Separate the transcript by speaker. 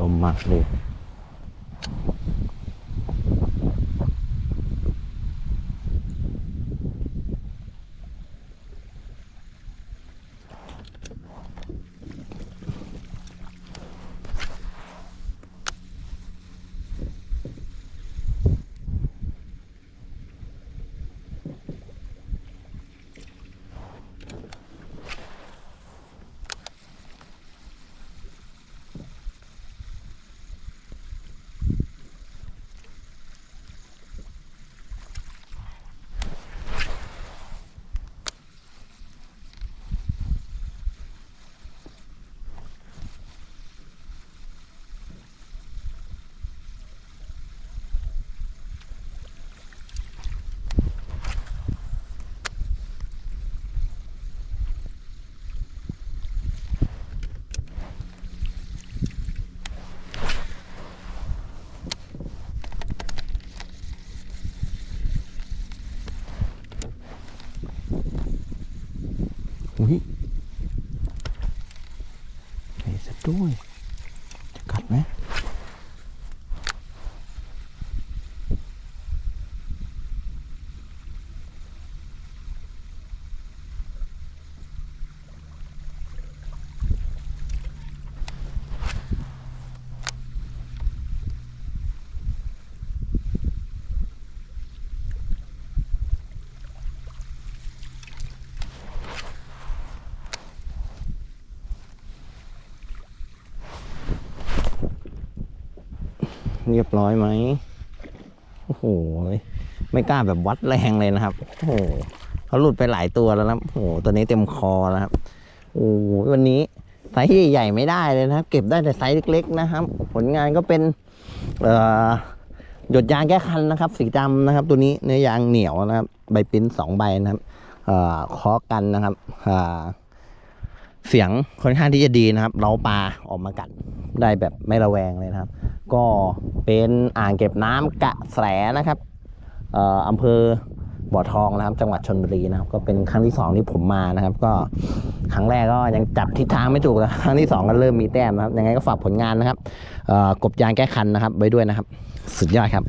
Speaker 1: ลมมากเลย อุ้ยใหญ่ซะด้วย จะกัดไหม เรียบร้อยไหมโอ้โห ไม่กล้าแบบวัดแรงเลยนะครับ โอ้โหเขาหลุดไปหลายตัวแล้วนะโอ้โห ตัวนี้เต็มคอแล้วครับ โอ้โห วันนี้ไซส์ใหญ่ๆไม่ได้เลยนะครับ เก็บได้แต่ไซส์เล็ก ๆ นะครับ ผลงานก็เป็น เอ่อ หยดยางแก้คันนะครับ สีดำนะครับ ตัวนี้เนื้อยางเหนียวนะครับ ใบปิ้นสองใบนะครับ เอ่อคาะกันนะครับ อ่า เสียงค่อนข้างที่จะดีนะครับ เราปลาออกมากัดได้แบบไม่ระแวงเลยนะครับ ก็เป็นอ่างเก็บน้ำกะแสนะครับอำเภอบ่อทองนะครับ จังหวัดชนบุรีนะครับ ก็เป็นครั้งที่สองที่ผมมานะครับ ก็ครั้งแรกก็ยังจับทิศทางไม่ถูกนะครั้งที่สองก็เริ่มมีแต้มนะครับยังไงก็ฝากผลงานนะครับกบยางแก้คันนะครับไว้ด้วยนะครับ สุดยอดครับ